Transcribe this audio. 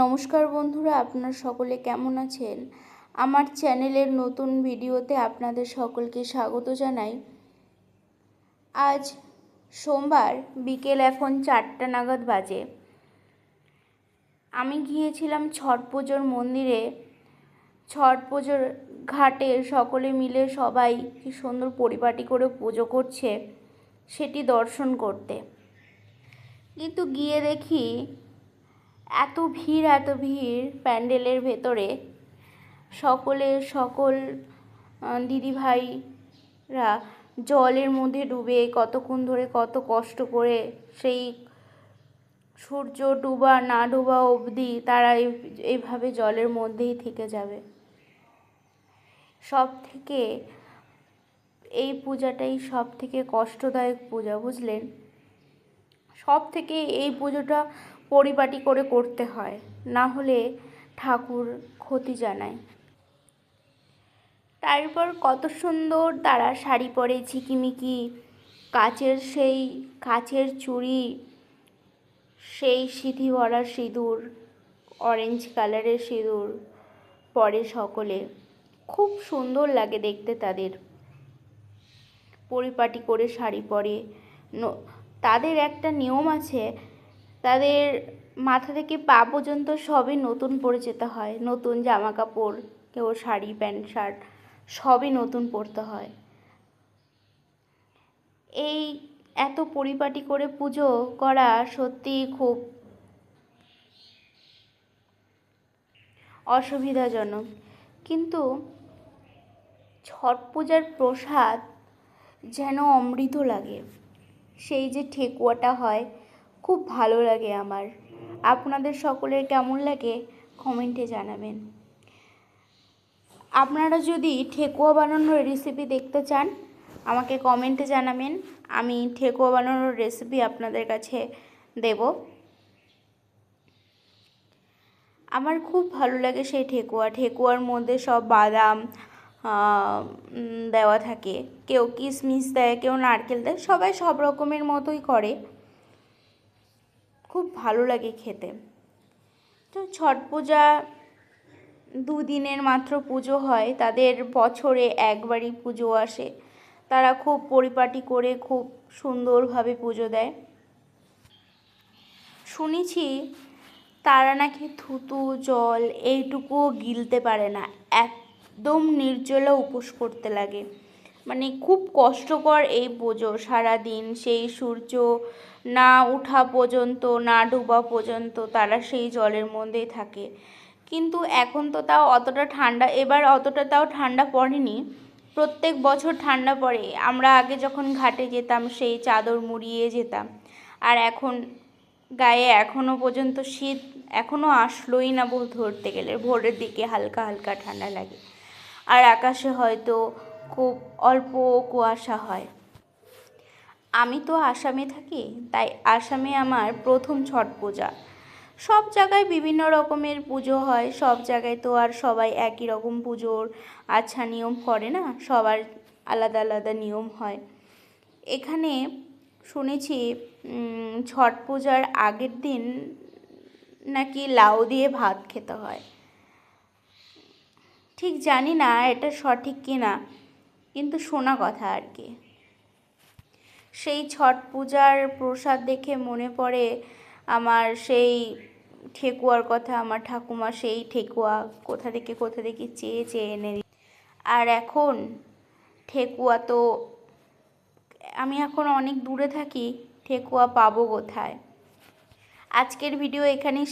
নমস্কার বন্ধুরা, আপনারা সকলে কেমন আছেন? আমার চ্যানেলের নতুন ভিডিওতে আপনাদের সকলকে স্বাগত জানাই। আজ সোমবার বিকেল এখন চারটা নাগাদ বাজে। আমি গিয়েছিলাম ছট পুজোর মন্দিরে। ছট পুজোর ঘাটে সকলে মিলে সবাই কি সুন্দর পরিপাটি করে পুজো করছে, সেটি দর্শন করতে। কিন্তু গিয়ে দেখি এত ভিড় এত ভিড় প্যান্ডেলের ভেতরে সকলে সকল দিদিভাইরা জলের মধ্যে ডুবে কতক্ষণ ধরে কত কষ্ট করে সেই সূর্য ডুবা না ডুবা অবধি তারা এই- এইভাবে জলের মধ্যেই থেকে যাবে। সব থেকে এই পূজাটাই সব থেকে কষ্টদায়ক পূজা, বুঝলেন? সব থেকে এই পুজোটা পরিপাটি করে করতে হয়। না হলে ঠাকুর ক্ষতি জানায়। তারপর কত সুন্দর তারা শাড়ি পরে ঝিকিমিকি, কাচের সেই কাচের চুড়ি, সেই সিঁথি ভরা সিঁদুর অরেঞ্জ কালারের সিঁদুর পরে সকলে। খুব সুন্দর লাগে দেখতে তাদের। পরিপাটি করে শাড়ি পরে। তাদের একটা নিয়ম আছে, তাদের মাথা থেকে পা পর্যন্ত সবই নতুন পরে যেতে হয়। নতুন জামা কাপড় কেউ শাড়ি, প্যান্ট, শার্ট, সবই নতুন পরতে হয়। এই এত পরিপাটি করে পুজো করা সত্যিই খুব অসুবিধাজনক। কিন্তু ছট পূজার প্রসাদ যেন অমৃত লাগে। সেই যে ঠেকুয়াটা হয়, খুব ভালো লাগে আমার। আপনাদের সকলের কেমন লাগে কমেন্টে জানাবেন। আপনারা যদি ঠেকুয়া বানানোর রেসিপি দেখতে চান, আমাকে কমেন্টে জানাবেন। আমি ঠেকুয়া বানানোর রেসিপি আপনাদের কাছে দেব। আমার খুব ভালো লাগে সেই ঠেকুয়া। ঠেকুয়ার মধ্যে সব বাদাম দেওয়া থাকে। কেউ কিশমিশ দেয়, কেউ নারকেল দেয়, সবাই সব রকমের মতোই করে। খুব ভালো লাগে খেতে। তো ছট পূজা দুদিনের মাত্র পুজো হয়, তাদের বছরে একবারই পুজো আসে। তারা খুব পরিপাটি করে খুব সুন্দরভাবে পুজো দেয়। শুনেছি তারা নাকি থুতু, জল এইটুকুও গিলতে পারে না। একদম নির্জলা উপোস করতে লাগে। মানে খুব কষ্টকর এই পুজো সারাদিন। সেই সূর্য না ওঠা পর্যন্ত, না ডোবা পর্যন্ত তারা সেই জলের মধ্যেই থাকে। কিন্তু এখন তো তাও অতটা ঠান্ডা, এবার অতটা তাও ঠান্ডা পড়েনি। প্রত্যেক বছর ঠান্ডা পড়ে। আমরা আগে যখন ঘাটে যেতাম, সেই চাদর মুড়িয়ে যেতাম। আর এখন গায়ে এখনও পর্যন্ত শীত এখনও আসলোই না ধরতে গেলে। ভোরের দিকে হালকা হালকা ঠান্ডা লাগে। আর আকাশে হয়তো খুব অল্প কুয়াশা হয়। আমি তো আসামে থাকি, তাই আসামে আমার প্রথম ছট পূজা। সব জায়গায় বিভিন্ন রকমের পুজো হয়, সব জায়গায় তো আর সবাই একই রকম পুজোর আচ্ছা নিয়ম করে না, সবার আলাদা আলাদা নিয়ম হয়। এখানে শুনেছি ছট পূজার আগের দিন নাকি লাউ দিয়ে ভাত খেতে হয়। ঠিক জানি না এটা সঠিক কি না, কিন্তু শোনা কথা আর কি। সেই ছট পূজার প্রসাদ দেখে মনে পড়ে আমার সেই ঠেকুয়ার কথা, আমার ঠাকুমা সেই ঠেকুয়া, কোথা থেকে কোথা থেকে চেয়ে চেয়ে এনে। আর এখন ঠেকুয়া তো, আমি এখন অনেক দূরে থাকি, ঠেকুয়া পাবো কোথায়? আজকের ভিডিও এখানেই